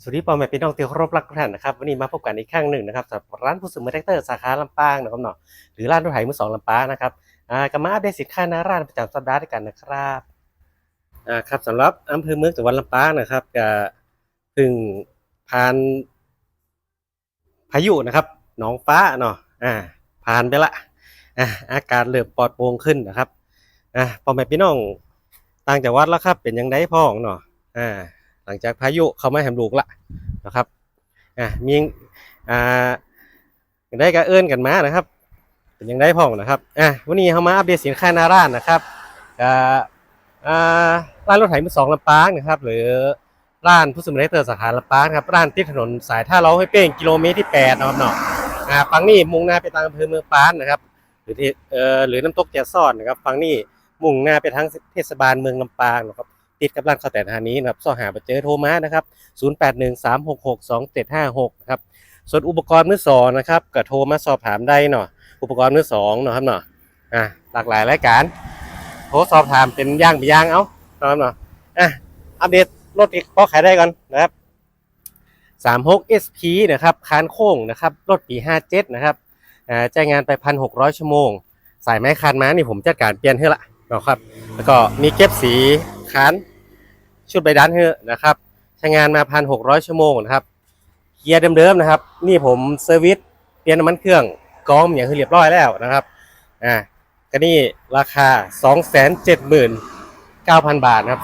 สวัสดีพ่อแม่พี่น้องที่เคารพรักทุกท่านนะครับวันนี้มาพบกันอีกครั้งหนึ่งนะครับสำหรับร้านผู้สืบมือแท็กเตอร์สาขาลำปางนะครับเนาะหรือร้านรถไถมือสองลำปางนะครับอ่ากมาอัปเดตสินค้าหน้าร้านประจำสัปดาห์ด้วยกันนะครับอ่าครับสำหรับอำเภอเมืองจังหวัดลำปางนะครับก็เพิ่งผ่านพายุนะครับหนองฟ้าเนาะอ่าผ่านไปละอ่าอากาศเริ่มปลอดโปร่งขึ้นนะครับอ่าพ่อแม่พี่น้องต่างจังหวัดแล้วครับเป็นยังไงพ่องเนาะอ่า หลังจากพายุเข้ามาแหมลูกละนะครับอะมีอ่าได้ก็เอิ้นกันมานะครับเป็นยังได้พ่องนะครับอะวันนี้เรามาอัปเดตสินค้านาร้านนะครับก็อ่าร้านรถไถมือสองลำปางนะครับ หรือร้านผู้สมัครเตอร์สาขาลำปางครับร้านติดถนนสายท่าเล้าให้เป้งกิโลเมตรที่แปดนะครับเนาะอ่าฝั่งนี้มุ่งหน้าไปทางอำเภอเมืองปานนะครับ หรือเอ่อหรือน้ำตกแจซ่อนนะครับฝั่งนี้มุ่งหน้าไปทางเทศบาลเมืองลำปางนะครับ ติดกับร้านข้าวแต่ทานี้นะครับสอหาไปเจอโทรมานะครับ 0813662756นะครับส่วนอุปกรณ์มือสองนะครับก็โทรมาสอบถามได้เนาะอุปกรณ์มือสองเนาะครับเนาะอะหลากหลายรายการ โทรสอบถามเป็นย่างไปย่างเอาเนาะครับเนาะอะอัปเดตรถที่พอขายได้ก่อนนะครับ 36 SP นะครับคานโค้งนะครับรถปี 57 นะครับอ่าจ่ายงานไป 1,600 ชั่วโมง สายไม้คานม้านี่ผมจัดการเปลี่ยนให้ละนะครับ แล้วก็มีเก็บสี คานชุดใบดันให้นะครับใช้งานมา1,600ชั่วโมงนะครับเกียร์เดิมๆนะครับ นี่ผมเซอร์วิสเปลี่ยนน้ำมันเครื่องกองอย่างคือเรียบร้อยแล้วนะครับอ่าก็นี่ราคา279,000บาทนะครับ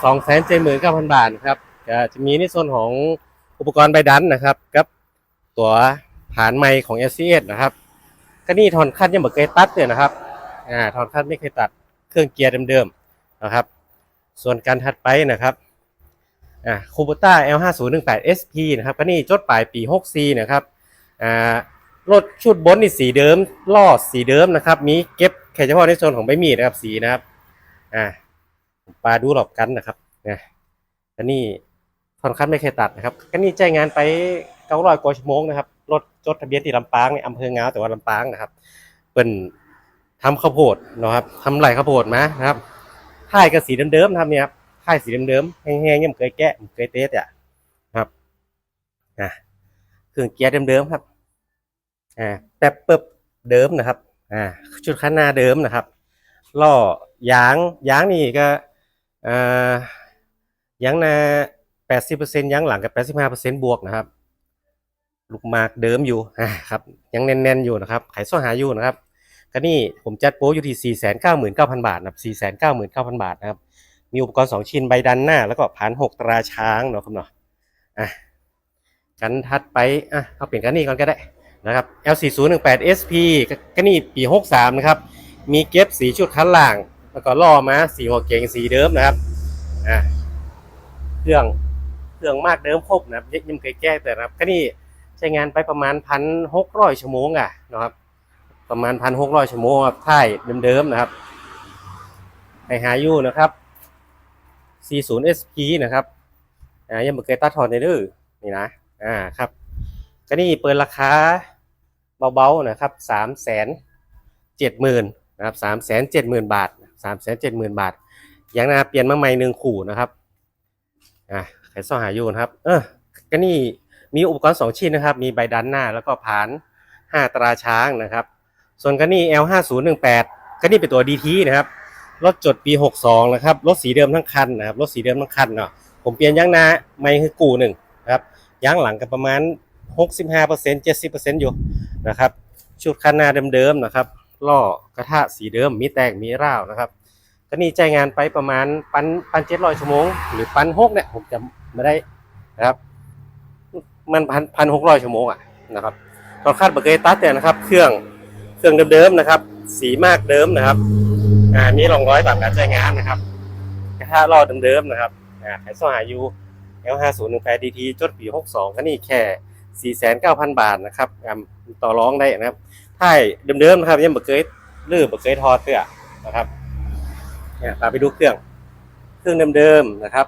279,000บาทนะครับก็จะมีในส่วนของอุปกรณ์ใบดันนะครับกับตัวฐานไม้ของ s c s นะครับก็นี่ถอนคัดยังไม่เคยตัดเนี่ยนะครับอ่าถอนคัดไม่เคยตัดเครื่องเกียร์เดิมๆนะครับ ส่วนการถัดไปนะครับอ่าคูบูต้า L5018 SP นะครับก็นี่จดปลายปี 64 นะครับอ่ารถชุดบนนี่สีเดิมล้อสีเดิมนะครับ มีเก็บแค่เฉพาะในส่วนของใบมีดนะครับสีนะครับอ่าปลาดูหลอบกันนะครับนะก็นี่อนคัดไม่เคยตัดนะครับก็นี่จ่ายงานไป900กว่าชั่วโมงนะครับรถจดทะเบียนที่ลำปางในอำเภองาวแต่ว่าลำปางนะครับ เป็นทำข้าวโพดนะครับทำไรข้าวโพดมานะครับ ท้ายก็สีเดิมๆนะครับเนี่ยครับท้ายสีเดิมๆแห้งๆยังไม่เคยแกะไม่เคยเตะอะครับอะเครื่องเกียร์เดิมๆครับอ่าแป๊บเปิบเดิมนะครับอ่าชุดคันหน้าเดิมนะครับล้อยางยางนี่ก็อ่ายางหน้า80%ยางหลังกับ85%บวกนะครับลูกหมากเดิมอยู่อ่าครับยังแน่นๆอยู่นะครับไขซ่อหาอยู่นะครับ ก็นี่ผมจัดโปรอยู่ที่ 499,000 บาทนะครับ499,000 บาทนะครับ มีอุปกรณ์ 2 ชิ้นใบดันหน้า แล้วก็ผ่าน 6 ตราช้างเนาะครับเนาะอะกันถัดไปอะเอาเปลี่ยนกันนี่ก่อนก็ได้นะครับ L4018 SP ก็นี่ปี 63 นะครับ มีเก็บสีชุดคันล่าง แล้วก็ล่อมาสีหัวเก่งสีเดิมนะครับอะเครื่องเครื่องมากเดิมครบนะครับยังเคยแก้แต่นะครับก็นี่ใช้งานไปประมาณพันหกร้อยชั่วโมงอะนะครับ ประมาณพันหกร้อยชั่วโมงครับท่ายเดิมๆนะครับไอหายูนะครับ 40 SP นะครับอ่ายังไม่เคยตัดถอนในดื้อนี่นะอ่าครับก็นี่เปิดราคาเบาๆนะครับสามแสนเจ็ดหมื่นนะครับสามแสนเจ็ดหมื่นบาทสามแสนเจ็ดหมื่นบาทยังนาเปลี่ยนมาใหม่หนึ่งขู่นะครับอ่าใครซ่อหายูนะครับ เออก็นี่มีอุปกรณ์ 2 ชิ้นนะครับ มีใบดันหน้าแล้วก็ผาน 5 ตราช้างนะครับ ส่วนกันนี่ L5018 ก็นี่เป็นตัว DT นะครับ รถจดปี 62 นะครับ รถสีเดิมทั้งคันนะครับ รถสีเดิมทั้งคันเนาะ ผมเปลี่ยนยางหน้าไม่คือกูหนึ่งนะครับยางหลังก็ประมาณ 65% 70%อยู่นะครับ ชุดคันหน้าเดิมๆนะครับ ล้อกระทะสีเดิม มีแตกมีร่าวนะครับก็นี่จ่ายงานไปประมาณปันปันเจ็ดร้อยชั่วโมง หรือปันหกเนี่ยผมจำไม่ได้นะครับ มันพันพันหกร้อยชั่วโมงอะนะครับตอนคาดเบร์เกตัดเนี่ยนะครับ เครื่อง เครื่องเดิมๆนะครับ สีมากเดิมนะครับ อ่ามีรองร้อยแบบการใช้งานนะครับกระทะรอเดิมๆนะครับ อ่าไฮโซหายู L ห้าศูนย์หนึ่งแปดดีทีจดปีหกสองก็นี่แค่สี่แสนเก้าพันบาทนะครับอ่าต่อรองได้นะครับท้าเดิมๆนะครับยังบอร์เกยลื้อเบอร์เกยทอดเตื้อนะครับเนี่ยตามไปดูเครื่อง เครื่องเดิมๆนะครับ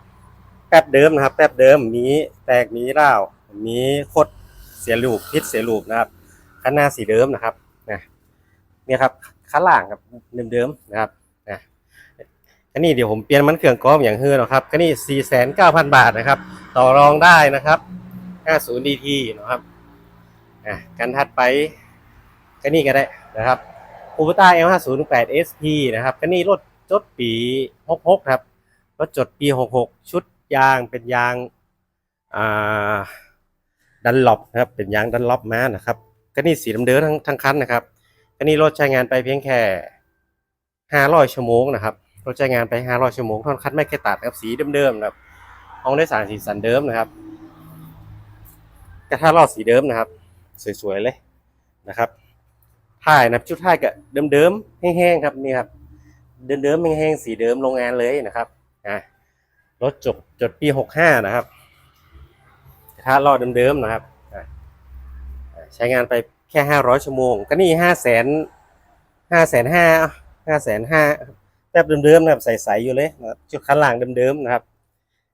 แป๊บเดิมนะครับ แป๊บเดิมมีแตกมีร่ามีคดเสียรูปพิษเสียรูปนะครับข้างหน้าสีเดิมนะครับ เนี่ยครับข้าล่างครับเดิมๆนะครับนะอันนี้เดี๋ยวผมเปลี่ยนมันเครื่องกรองอย่างเฮือนะครับก็นี่สี่แสนเก้าพันบาทนะครับ ต่อรองได้นะครับ50 DT นะครับอะกันถัดไปก็นี่ก็ได้นะครับคูปต้า L5018 SP นะครับก็นี่รถจดปี66ครับรถจดปี66ชุดยางเป็นยางอ่าดันล็อบนะครับเป็นยางดันล็อบมานะครับก็นี่สีดำเดิมทั้งทั้งคันนะครับ ก็นี่รถใช้งานไปเพียงแค่500ชั่วโมงนะครับรถใช้งานไป500ชั่วโมงท่อนคันไม่เคยตัดนะครับสีเดิมๆนะครับห้องโดยสารสีสันเดิมนะครับ กระทะลอดสีเดิมนะครับ สวยๆเลยนะครับถ่ายนะชุดถ่ายกับเดิมๆแห้งๆครับนี่ครับเดิมๆแห้งๆสีเดิมโรงงานเลยนะครับอะรถจบจดปี65นะครับกระทะลอดเดิมๆนะครับใช้งานไป แค่500ชั่วโมง ก็นี่5 0 0 0 0 0 5 5 0 0 0 5 5 0 0 0แสนห้าแบบเดิมๆนะครับใสๆอยู่เลยนะครับชุดคันหลังเดิมๆนะครับ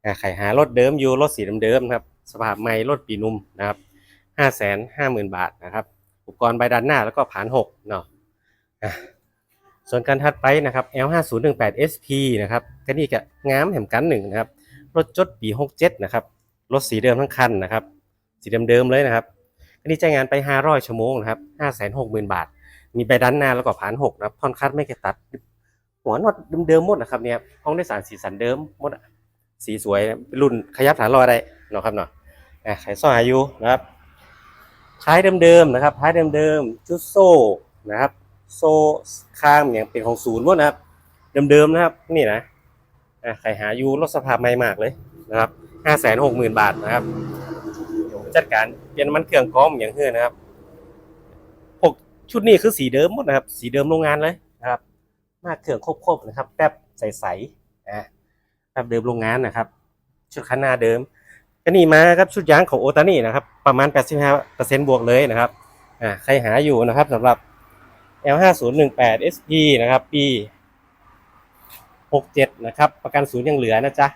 อ่หารถเดิมอยู่รถสีเดิมๆครับ สภาพใหม่รถปีนุ่มนะครับห้าแสนห้าหมื่นบาทนะครับ อุปกรณ์ใบด้านหน้าแล้วก็ผานหกเนาะส่วนการถัดไปนะครับ L5018 SP นะครับก็นี่ก็งามแหมกันหนึ่งนะครับ รถจดปี 67 นะครับ รถสีเดิมทั้งคันนะครับ สีเดิมๆเลยนะครับ ก็นี่ใช้งานไป500ชั่วโมงนะครับ560,000บาท มีใบด้านหน้าแล้วก็ผ่านหกนะครับท่อนคัดไม่เคยตัด หัวน็อตเดิมๆหมดนะครับเนี่ยห้องโดยสารสีสันเดิมหมดสีสวยรุ่นขยับฐานรอยได้เนาะครับเนาะอะขายซ่ออายุนะครับท้ายเดิมๆนะครับท้ายเดิมๆชุดโซ่นะครับ โซ่ข้างอย่างเป็นของศูนย์หมดนะครับ เดิมๆนะครับนี่นะอะใครหาอยู่รถสภาพใหม่มากเลยนะครับห้าแสนหกหมื่นบาทนะครับ จัดการเปลี่ยนมันเครื่องกองอย่างเฮือนะครับพวกชุดนี้คือสีเดิมหมดนะครับ สีเดิมโรงงานเลยนะครับ มากเครื่องครบๆนะครับแป๊บใสๆอะแบบเดิมโรงงานนะครับ ชุดคันหน้าเดิมก็นี่มาครับชุดยางของโอตานี่นะครับ ประมาณ 85%บวกเลยนะครับอ่าใครหาอยู่นะครับสำหรับ L5018 SP นะครับปี67 นะครับ ประกันศูนย์ยังเหลือนะจ๊ะ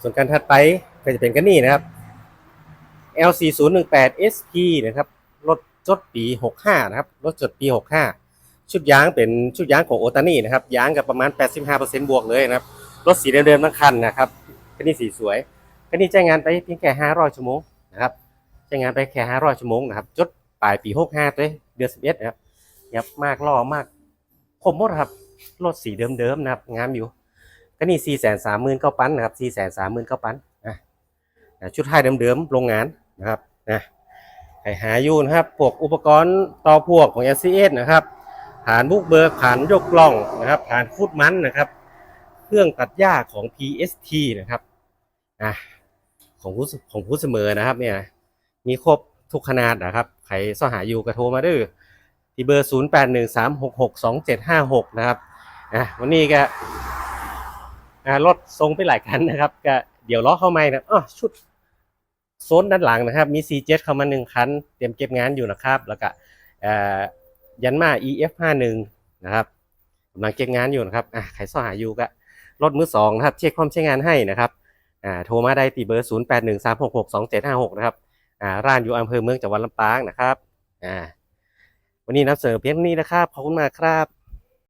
ส่วนการถัดไปก็จะเป็นกันนี่นะครับ L4018 SP นะครับรถจดปี 65 นะครับรถจดปี 65 ชุดยางเป็นชุดยางของโอตานี่นะครับยางกับประมาณ 85%บวกเลยนะครับรถสีเดิมๆทั้งคันนะครับคันนี้สีสวยคันนี้ใช้งานไปเพียงแค่ 500 ชั่วโมงนะครับใช้งานไปแค่ 500 ชั่วโมงนะครับจดปลายปี 65ตัวเดือน11นะครับยับมากล่อมากคมหมดครับรถสีเดิมๆนะครับงามอยู่คันนี้4 3 9 0 0 0ปันนะครับ4 3 9 0 0 0ปันอะอะชุดไทยเดิมๆโรงงาน นะครับนะใครหาอยู่นะครับพวกอุปกรณ์ต่อพวกของ s c s นะครับฐานบุกเบิกฐานยกกล่องนะครับฐานคูดมันนะครับ เครื่องตัดหญ้าของ PST นะครับอะของผู้ของผู้เสมอนะครับเนี่ยมีครบทุกขนาดนะครับใครสอหาอยู่กระโทรมาด้วยที่เบอร์ 0 8 1 3 6 6 2 7 5 6 นะครับอะวันนี้ก็อ่ารถทรงไปหลายคันนะครับก็เดี๋ยวล้อเข้าไม่นะอ๋อชุด โซนด้านหลังนะครับ มี C7 เข้ามาหนึ่งคัน เตรียมเก็บงานอยู่นะครับ แล้วก็ยันมา EF51 นะครับกำลังเก็บงานอยู่นะครับอะใครซ่อหาอยู่ก็รถมือสองนะครับ เช็คความใช้งานให้นะครับอ่าโทรมาได้ตีเบอร์ 0 8 1 3 6 6 2 7 5 6 นะครับอ่าร้านอยู่อำเภอเมืองจังหวัดลำปางนะครับอ่าวันนี้นำเสนอเพียงนี้นะครับ ขอบคุณมากครับ